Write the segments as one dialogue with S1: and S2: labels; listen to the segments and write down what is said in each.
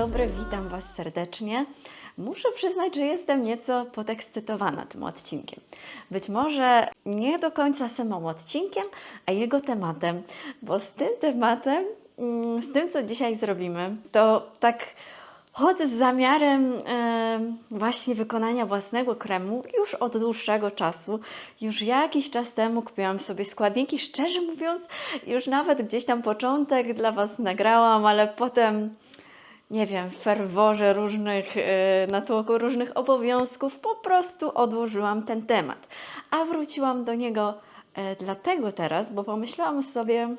S1: dobry, witam Was serdecznie. Muszę przyznać, że jestem nieco podekscytowana tym odcinkiem. Być może nie do końca samym odcinkiem, a jego tematem, bo z tym tematem, mm, z tym co dzisiaj zrobimy, to tak chodzę z zamiarem właśnie wykonania własnego kremu już od dłuższego czasu. Już jakiś czas temu kupiłam sobie składniki. Szczerze mówiąc, już nawet gdzieś tam początek dla Was nagrałam, ale potem nie wiem, w ferworze różnych, yy, natłoku różnych obowiązków, po prostu odłożyłam ten temat. A wróciłam do niego e, dlatego teraz, bo pomyślałam sobie,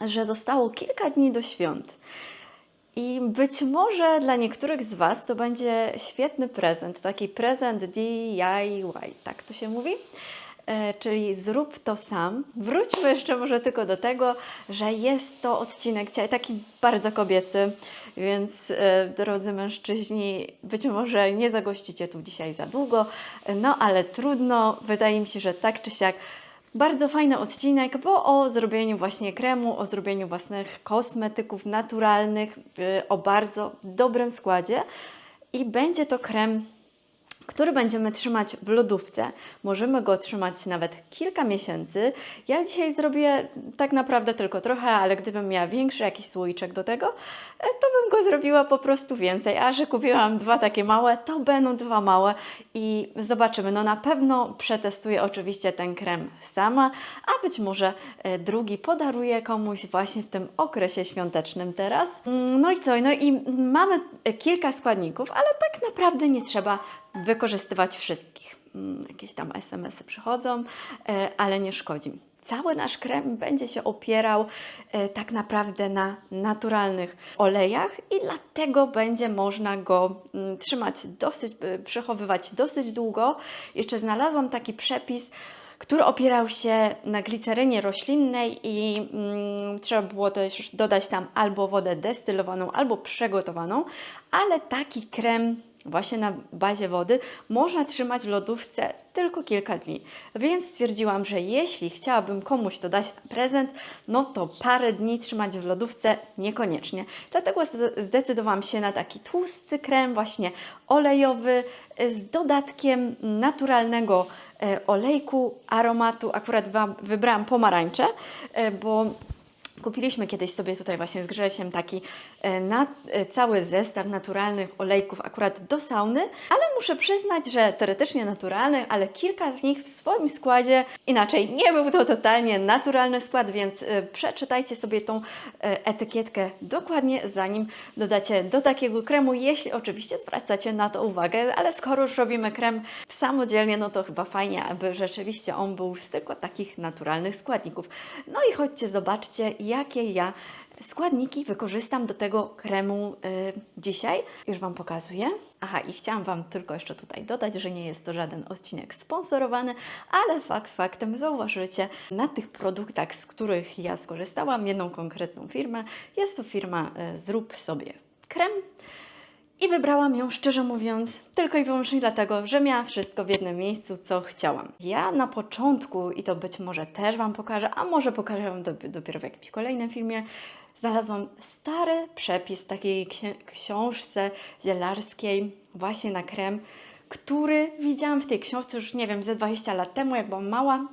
S1: że zostało kilka dni do świąt. I być może dla niektórych z Was to będzie świetny prezent, taki prezent DIY, tak to się mówi? E, czyli zrób to sam. Wróćmy jeszcze może tylko do tego, że jest to odcinek taki bardzo kobiecy, więc e, drodzy mężczyźni, być może nie zagościcie tu dzisiaj za długo, no ale trudno, wydaje mi się, że tak czy siak bardzo fajny odcinek, bo o zrobieniu właśnie kremu, o zrobieniu własnych kosmetyków naturalnych, y, o bardzo dobrym składzie. I będzie to krem, który będziemy trzymać w lodówce. Możemy go trzymać nawet kilka miesięcy. Ja dzisiaj zrobię tak naprawdę tylko trochę, ale gdybym miała większy jakiś słoiczek do tego, e, to bym go zrobiła po prostu więcej. A że kupiłam dwa takie małe, to będą dwa małe i zobaczymy. No na pewno przetestuję oczywiście ten krem sama, a być może e, drugi podaruję komuś właśnie w tym okresie świątecznym teraz. Mm, No i co? No i mamy e, kilka składników, ale tak naprawdę nie trzeba wykorzystywać wszystkich. Mm, Jakieś tam SMS-y przychodzą, e, ale nie szkodzi. Cały nasz krem będzie się opierał e, tak naprawdę na naturalnych olejach i dlatego będzie można go mm, trzymać dosyć, e, przechowywać dosyć długo. Jeszcze znalazłam taki przepis, który opierał się na glicerynie roślinnej i mm, trzeba było też dodać tam albo wodę destylowaną, albo przygotowaną, ale taki krem właśnie na bazie wody można trzymać w lodówce tylko kilka dni. Więc stwierdziłam, że jeśli chciałabym komuś to dać na prezent, no to parę dni trzymać w lodówce niekoniecznie. Dlatego zdecydowałam się na taki tłusty krem, właśnie olejowy, y, z dodatkiem naturalnego e, olejku, aromatu. Akurat wybrałam pomarańcze, e, bo Kupiliśmy kiedyś sobie tutaj właśnie z Grzesiem taki e, na, e, cały zestaw naturalnych olejków akurat do sauny, ale muszę przyznać, że teoretycznie naturalnych, ale kilka z nich w swoim składzie inaczej nie był to totalnie naturalny skład, więc e, przeczytajcie sobie tą e, etykietkę dokładnie zanim dodacie do takiego kremu, jeśli oczywiście zwracacie na to uwagę, ale skoro już robimy krem samodzielnie, no to chyba fajnie, aby rzeczywiście on był z tylko takich naturalnych składników. No i chodźcie, zobaczcie, jakie ja składniki wykorzystam do tego kremu y, dzisiaj. Już Wam pokazuję. Aha, i chciałam Wam tylko jeszcze tutaj dodać, że nie jest to żaden odcinek sponsorowany, ale fakt faktem zauważycie na tych produktach, z których ja skorzystałam, jedną konkretną firmę. Jest to firma y, Zrób sobie krem. I wybrałam ją, szczerze mówiąc, tylko i wyłącznie dlatego, że miała wszystko w jednym miejscu, co chciałam. Ja na początku, i to być może też Wam pokażę, a może pokażę Wam dop- dopiero w jakimś kolejnym filmie, znalazłam stary przepis takiej ksi- książce zielarskiej właśnie na krem, który widziałam w tej książce już, nie wiem, ze 20 lat temu, jak byłam mała,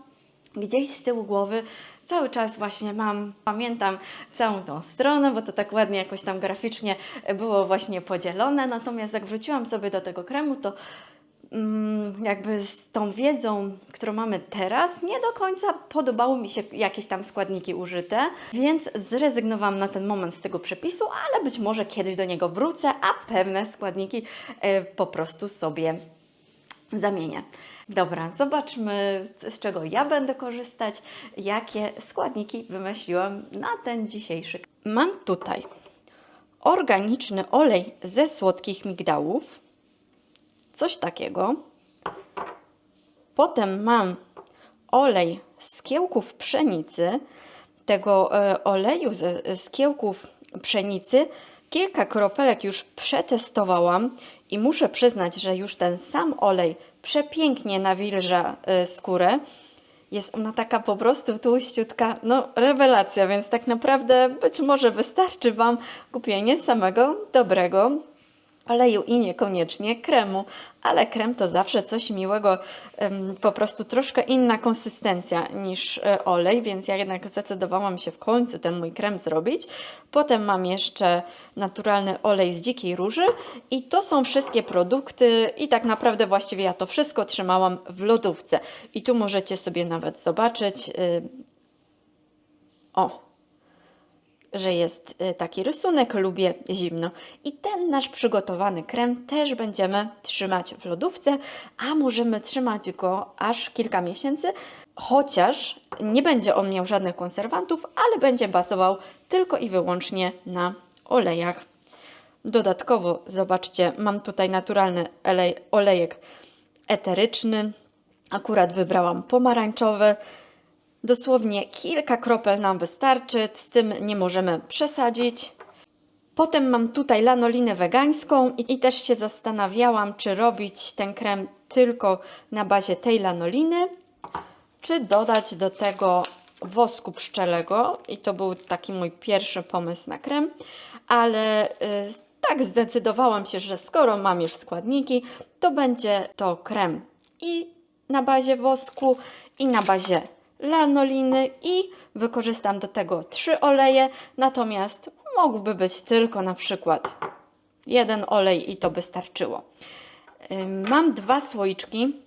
S1: gdzieś z tyłu głowy cały czas właśnie mam, pamiętam całą tą stronę, bo to tak ładnie jakoś tam graficznie było właśnie podzielone. Natomiast jak wróciłam sobie do tego kremu, to jakby z tą wiedzą, którą mamy teraz, nie do końca podobały mi się jakieś tam składniki użyte, więc zrezygnowałam na ten moment z tego przepisu, ale być może kiedyś do niego wrócę, a pewne składniki e, po prostu sobie zamienię. Dobra, zobaczmy z czego ja będę korzystać, jakie składniki wymyśliłam na ten dzisiejszy. Mam tutaj organiczny olej ze słodkich migdałów, coś takiego. Potem mam olej z kiełków pszenicy. Tego e, oleju ze, z kiełków pszenicy kilka kropelek już przetestowałam i muszę przyznać, że już ten sam olej przepięknie nawilża e, skórę. Jest ona taka po prostu tłuściutka, no rewelacja, więc tak naprawdę być może wystarczy Wam kupienie samego dobrego oleju i niekoniecznie kremu, ale krem to zawsze coś miłego, po prostu troszkę inna konsystencja niż e, olej, więc ja jednak zdecydowałam się w końcu ten mój krem zrobić. Potem mam jeszcze naturalny olej z dzikiej róży i to są wszystkie produkty i tak naprawdę właściwie ja to wszystko trzymałam w lodówce. I tu możecie sobie nawet zobaczyć, y, o, że jest y, taki rysunek, lubię zimno. I ten nasz przygotowany krem też będziemy trzymać w lodówce, a możemy trzymać go aż kilka miesięcy, chociaż nie będzie on miał żadnych konserwantów, ale będzie bazował tylko i wyłącznie na olejach. Dodatkowo, zobaczcie, mam tutaj naturalny olej, olejek eteryczny. Akurat wybrałam pomarańczowy. Dosłownie kilka kropel nam wystarczy, z tym nie możemy przesadzić. Potem mam tutaj lanolinę wegańską i, i też się zastanawiałam, czy robić ten krem tylko na bazie tej lanoliny, czy dodać do tego wosku pszczelego. I to był taki mój pierwszy pomysł na krem, ale y, tak zdecydowałam się, że skoro mam już składniki, to będzie to krem i na bazie wosku, i na bazie lanoliny i wykorzystam do tego trzy oleje, natomiast mógłby być tylko na przykład jeden olej i to by starczyło. Mam dwa słoiczki.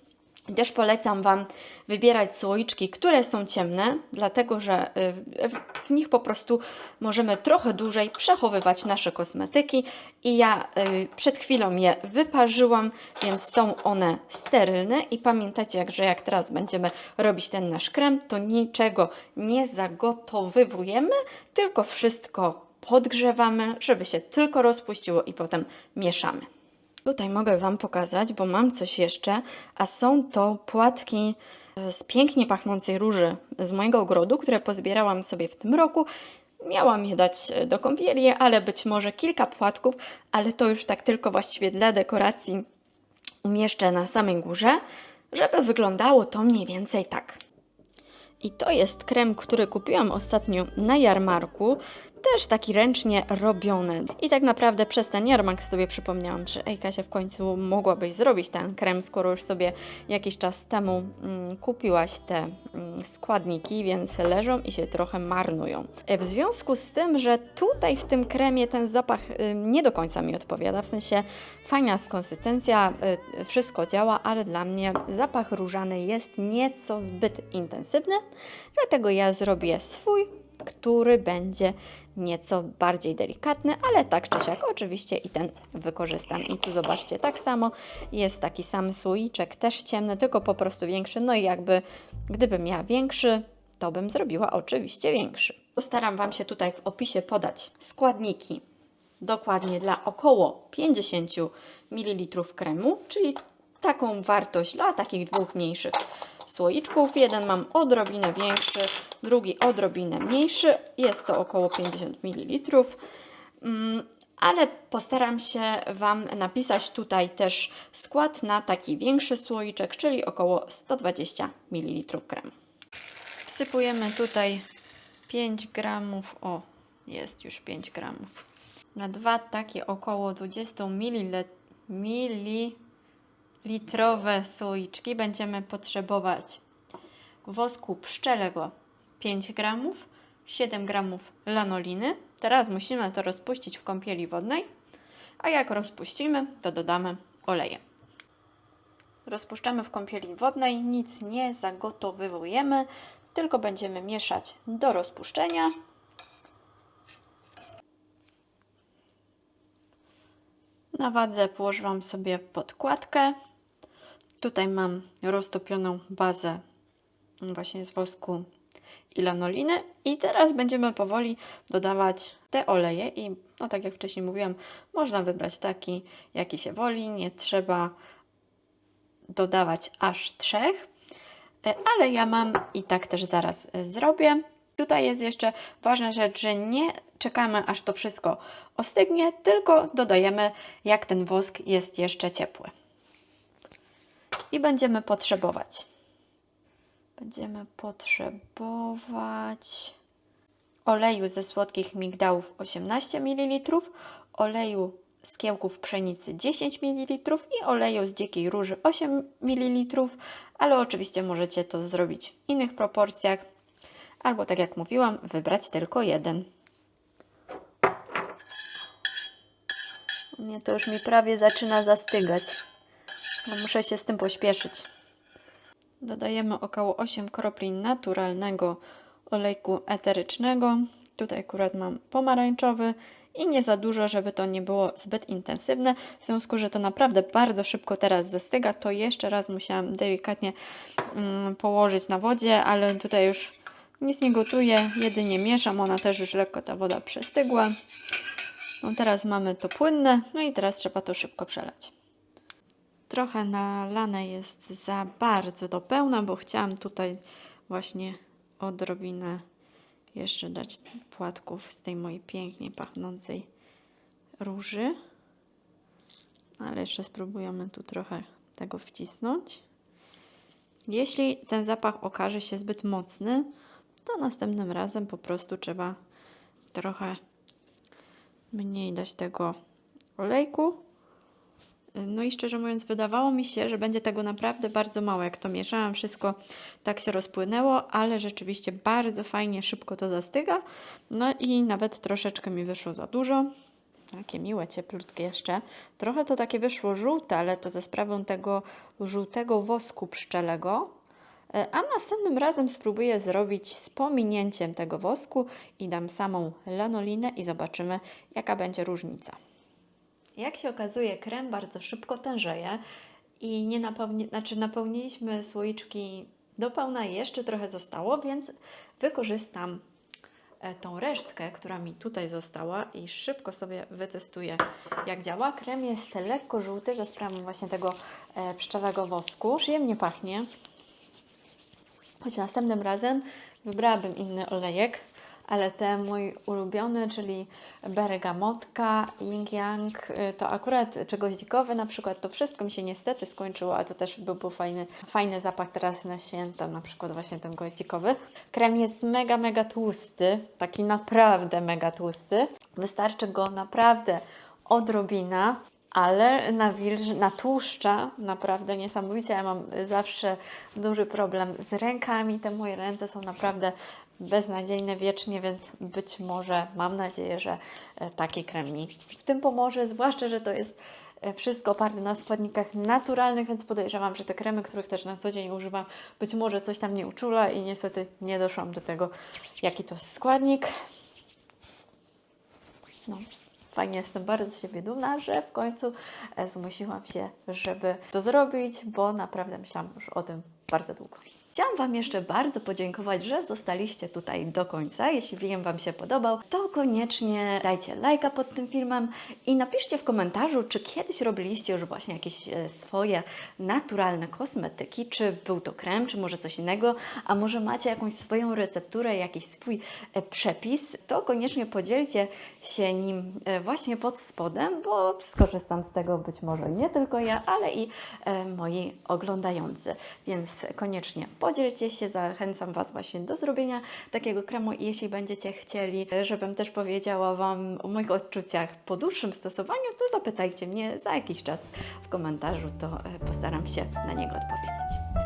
S1: Też polecam Wam wybierać słoiczki, które są ciemne, dlatego że y, w nich po prostu możemy trochę dłużej przechowywać nasze kosmetyki. I ja y, przed chwilą je wyparzyłam, więc są one sterylne. I pamiętajcie, że jak teraz będziemy robić ten nasz krem, to niczego nie zagotowywujemy, tylko wszystko podgrzewamy, żeby się tylko rozpuściło i potem mieszamy. Tutaj mogę Wam pokazać, bo mam coś jeszcze, a są to płatki e, z pięknie pachnącej róży z mojego ogrodu, które pozbierałam sobie w tym roku. Miałam je dać e, do kąpieli, ale być może kilka płatków, ale to już tak tylko właściwie dla dekoracji umieszczę na samej górze, żeby wyglądało to mniej więcej tak. I to jest krem, który kupiłam ostatnio na jarmarku. Też taki ręcznie robiony. I tak naprawdę przez ten jarmark sobie przypomniałam, że ej Kasia, w końcu mogłabyś zrobić ten krem, skoro już sobie jakiś czas temu mm, kupiłaś te mm, składniki, więc leżą i się trochę marnują. E, W związku z tym, że tutaj w tym kremie ten zapach y, nie do końca mi odpowiada, w sensie fajna jest konsystencja, y, wszystko działa, ale dla mnie zapach różany jest nieco zbyt intensywny, dlatego ja zrobię swój, który będzie nieco bardziej delikatny, ale tak czy siak oczywiście i ten wykorzystam. I tu zobaczcie, tak samo jest taki sam słoiczek, też ciemny, tylko po prostu większy. No i jakby gdybym miała większy, to bym zrobiła oczywiście większy. Postaram Wam się tutaj w opisie podać składniki dokładnie dla około 50 ml kremu, czyli taką wartość dla takich dwóch mniejszych słoiczków. Jeden mam odrobinę większy, drugi odrobinę mniejszy. Jest to około 50 ml. Mm, Ale postaram się Wam napisać tutaj też skład na taki większy słoiczek, czyli około 120 ml kremu. Wsypujemy tutaj 5 gramów, o jest już 5 gramów. Na dwa takie około 20 ml, mililitrowe słoiczki będziemy potrzebować wosku pszczelego 5 gramów, 7 gramów lanoliny. Teraz musimy to rozpuścić w kąpieli wodnej, a jak rozpuścimy, to dodamy oleje. Rozpuszczamy w kąpieli wodnej, nic nie zagotowywujemy, tylko będziemy mieszać do rozpuszczenia. Na wadze położyłam sobie podkładkę. Tutaj mam roztopioną bazę właśnie z wosku i lanoliny. I teraz będziemy powoli dodawać te oleje i no tak jak wcześniej mówiłam, można wybrać taki, jaki się woli. Nie trzeba dodawać aż trzech, E, ale ja mam i tak też zaraz e, zrobię. Tutaj jest jeszcze ważna rzecz, że nie czekamy aż to wszystko ostygnie, tylko dodajemy jak ten wosk jest jeszcze ciepły. I będziemy potrzebować będziemy potrzebować oleju ze słodkich migdałów 18 ml, oleju z kiełków pszenicy 10 ml i oleju z dzikiej róży 8 ml, ale oczywiście możecie to zrobić w innych proporcjach, albo tak jak mówiłam, wybrać tylko jeden. Nie, to już mi prawie zaczyna zastygać. No, muszę się z tym pośpieszyć. Dodajemy około 8 kropli naturalnego olejku eterycznego. Tutaj akurat mam pomarańczowy i nie za dużo, żeby to nie było zbyt intensywne. W związku, że to naprawdę bardzo szybko teraz zastyga, to jeszcze raz musiałam delikatnie mm, położyć na wodzie, ale tutaj już nic nie gotuję, jedynie mieszam. Ona też już lekko ta woda przestygła. No teraz mamy to płynne, no i teraz trzeba to szybko przelać. Trochę nalane jest za bardzo do pełna, bo chciałam tutaj właśnie odrobinę jeszcze dać płatków z tej mojej pięknie pachnącej róży. Ale jeszcze spróbujemy tu trochę tego wcisnąć. Jeśli ten zapach okaże się zbyt mocny, to następnym razem po prostu trzeba trochę mniej dać tego olejku. No i szczerze mówiąc, wydawało mi się, że będzie tego naprawdę bardzo mało. Jak to mieszałam, wszystko tak się rozpłynęło, ale rzeczywiście bardzo fajnie, szybko to zastyga. No i nawet troszeczkę mi wyszło za dużo. Takie miłe, cieplutkie jeszcze. Trochę to takie wyszło żółte, ale to ze sprawą tego żółtego wosku pszczelego. E, A następnym razem spróbuję zrobić z pominięciem tego wosku i dam samą lanolinę i zobaczymy, jaka będzie różnica. Jak się okazuje, krem bardzo szybko tężeje i nie napełni, znaczy napełniliśmy słoiczki do pełna, jeszcze trochę zostało, więc wykorzystam e, tą resztkę, która mi tutaj została i szybko sobie wytestuję, jak działa. Krem jest lekko żółty ze sprawą właśnie tego e, pszczelego wosku. Przyjemnie pachnie. Choć następnym razem wybrałabym inny olejek, ale ten mój ulubiony, czyli bergamotka, yin yang, y, to akurat czy goździkowy na przykład, to wszystko mi się niestety skończyło, a to też by był fajny, fajny zapach teraz na święta, na przykład właśnie ten goździkowy. Krem jest mega, mega tłusty, taki naprawdę mega tłusty. Wystarczy go naprawdę odrobina, ale nawilży, natłuszcza naprawdę niesamowicie. Ja mam zawsze duży problem z rękami. Te moje ręce są naprawdę beznadziejne wiecznie, więc być może, mam nadzieję, że e, taki krem mi w tym pomoże, zwłaszcza, że to jest e, wszystko oparte na składnikach naturalnych, więc podejrzewam, że te kremy, których też na co dzień używam, być może coś tam nie uczula i niestety nie doszłam do tego, jaki to składnik. No, fajnie jestem bardzo z siebie dumna, że w końcu e, zmusiłam się, żeby to zrobić, bo naprawdę myślałam już o tym bardzo długo. Chciałam Wam jeszcze bardzo podziękować, że zostaliście tutaj do końca. Jeśli film Wam się podobał, to koniecznie dajcie lajka pod tym filmem i napiszcie w komentarzu, czy kiedyś robiliście już właśnie jakieś e, swoje naturalne kosmetyki, czy był to krem, czy może coś innego, a może macie jakąś swoją recepturę, jakiś swój e, przepis, to koniecznie podzielcie się nim e, właśnie pod spodem, bo skorzystam z tego być może nie tylko ja, ale i moi oglądający. Więc koniecznie podzielcie się, zachęcam Was właśnie do zrobienia takiego kremu i jeśli będziecie chcieli, żebym też powiedziała Wam o moich odczuciach po dłuższym stosowaniu, to zapytajcie mnie za jakiś czas w komentarzu, to e, postaram się na niego odpowiedzieć.